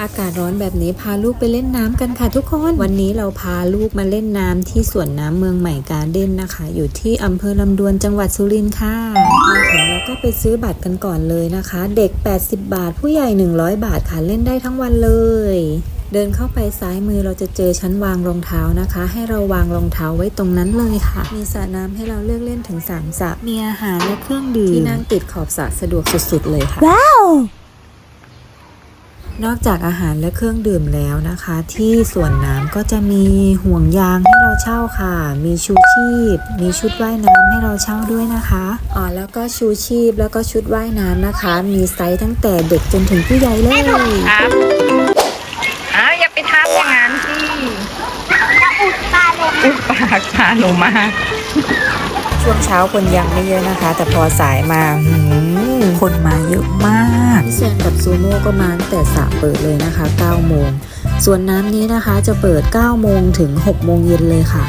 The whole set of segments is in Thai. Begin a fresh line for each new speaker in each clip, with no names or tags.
อากาศร้อนแบบนี้พาลูกไปเล่นน้ำกันค่ะทุกคน วันนี้เราพาลูกมาเล่นน้ำที่สวนน้ำเมืองใหม่การเด้นนะคะ อยู่ที่อำเภอลำดวนจังหวัดสุรินทร์ค่ะมาถึงเราก็ไปซื้อบัตรกันก่อนเลยนะคะ เด็ก 80 บาท ผู้ใหญ่ 100 บาทค่ะเล่นได้ทั้งวันเลยเดินเข้าไปซ้ายมือเราจะเจอชั้นวางรองเท้านะคะ ให้เราวางรองเท้าไว้ตรงนั้นเลยค่ะ มีสระน้ำให้เราเลือกเล่นถึง3สระมีอาหารและเครื่องดื่มที่นั่งติดขอบสระสะดวกสุดๆเลยค่ะว้าว นอกจากอาหารและเครื่องดื่มแล้วนะคะ ที่สวนน้ำก็จะมีห่วงยางให้เราเช่าค่ะ มีชูชีพ มีชุดว่ายน้ำให้เราเช่าด้วยนะคะอ๋อแล้วก็ชูชีพแล้วก็ชุดว่ายน้ำนะคะ มีไซส์ตั้งแต่เด็กจนถึงผู้ใหญ่เลย
ครับอ้าวอย่าไปทำอย่างนั้นสิ
อุดปลาเลย
อุดปากพาหนูมา
ช่วงเช้าคนยังไม่เยอะนะคะ แต่พอสายมาหืม คนมาเยอะมากพี่แซนกับซูโม่ก็มาตั้งแต่สระเปิดเลยนะคะ 9 โมง ส่วนน้ำนี้นะคะจะเปิด 9 โมงถึง 6 โมงเย็นเลยค่ะ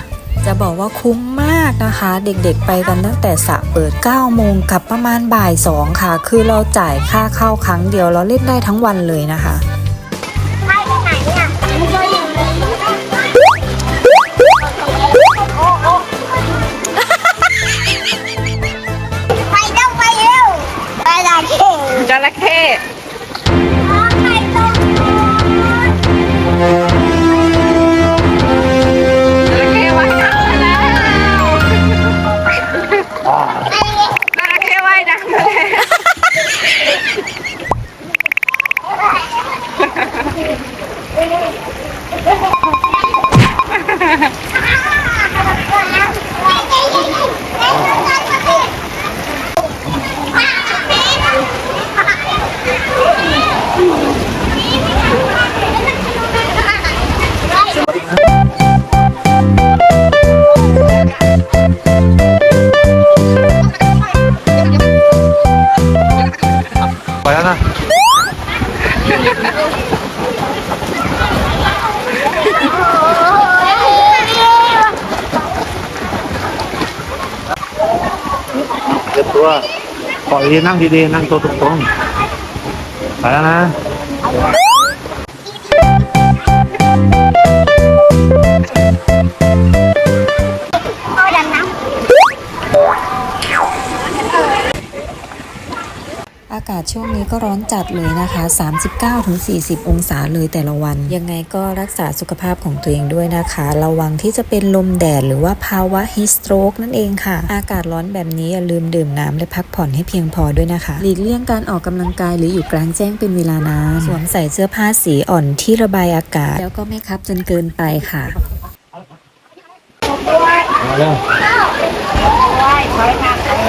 จะบอกว่าคุ้มมากนะคะ เด็กๆไปกันตั้งแต่สระเปิด 9 โมงกลับประมาณบ่าย 2 ค่ะ คือเราจ่ายค่าเข้าครั้งเดียวเราเล่นได้ทั้งวันเลยนะคะ
ระเข้ไปตรงนู้น
จระเข้ว่ายน้ำมาแล้ว
ไปเลย
จระเข้ว่ายน้ำมาแล้ว
ว่าขอยดีนั่งดีๆนั่งตัวตรงๆไปแล้วนะา
กาศช่วงนี้ก็ร้อนจัดเลยนะคะ 39-40 องศาเลยแต่ละวัน ยังไงก็รักษาสุขภาพของตัวเองด้วยนะคะ ระวังที่จะเป็นลมแดดหรือว่าภาวะฮิสโตรกนั่นเองค่ะ อากาศร้อนแบบนี้อย่าลืมดื่มน้ำและพักผ่อนให้เพียงพอด้วยนะคะ หลีกเลี่ยงการออกกำลังกายหรืออยู่กลางแจ้งเป็นเวลานานสวมใส่เสื้อผ้าสีอ่อนที่ระบายอากาศ แล้วก็ไม่คับจนเกินไปค่ะ
มาแล้ว
มา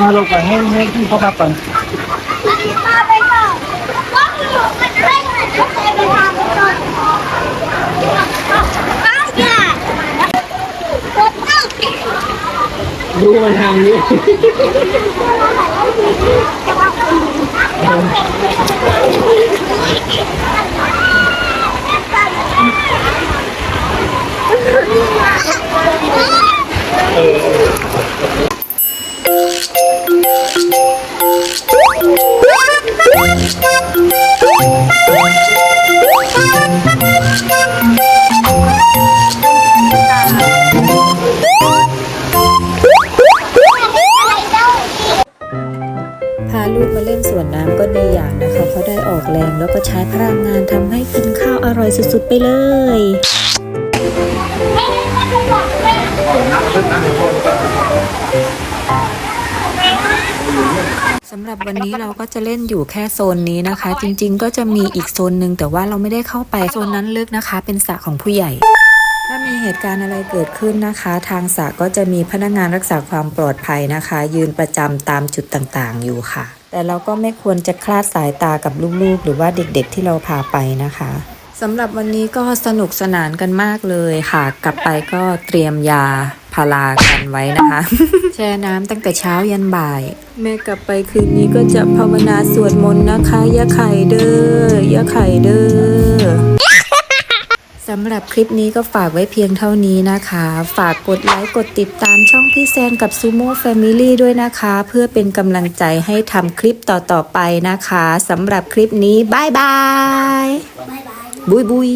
มาลงไปให้ให้พี่เขาพั
พาลูกมาเล่นสวนน้ำก็ดีอย่างนะคะเขาได้ออกแรงแล้วก็ใช้พลังงานทำให้กินข้าวอร่อยสุดๆไปเลย สำหรับวันนี้เราก็จะเล่นอยู่แค่โซนนี้นะคะ จริง ๆ ก็จะมีอีกโซนหนึ่งแต่ว่าเราไม่ได้เข้าไปโซนนั้นลึกนะคะ เป็นสระของผู้ใหญ่ ถ้ามีเหตุการณ์อะไรเกิดขึ้นนะคะ ทางสระก็จะมีพนักงานรักษาความปลอดภัยนะคะ ยืนประจำตามจุดต่างๆ อยู่ค่ะ แต่เราก็ไม่ควรจะคลาดสายตากับลูกๆ หรือว่าเด็กๆ ที่เราพาไปนะคะสำหรับวันนี้ก็สนุกสนานกันมากเลยค่ะ กลับไปก็เตรียมยาารากันไว้นะคะ แช่น้ำตั้งแต่เช้ายันบ่าย แม่กลับไปคืนนี้ก็จะภาวนาสวดมนต์นะคะอย่าไข่เด้ออย่าไข่เด้อสำหรับคลิปนี้ก็ฝากไว้เพียงเท่านี้นะคะ ฝากกดไลค์กดติดตามช่องพี่แซนกับซูโม่แฟมิลี่ด้วยนะคะ เพื่อเป็นกำลังใจให้ทำคลิปต่อ ๆ ไปนะคะสำหรับคลิปนี้บายบาย
บ๊ายบาย
บุยบุย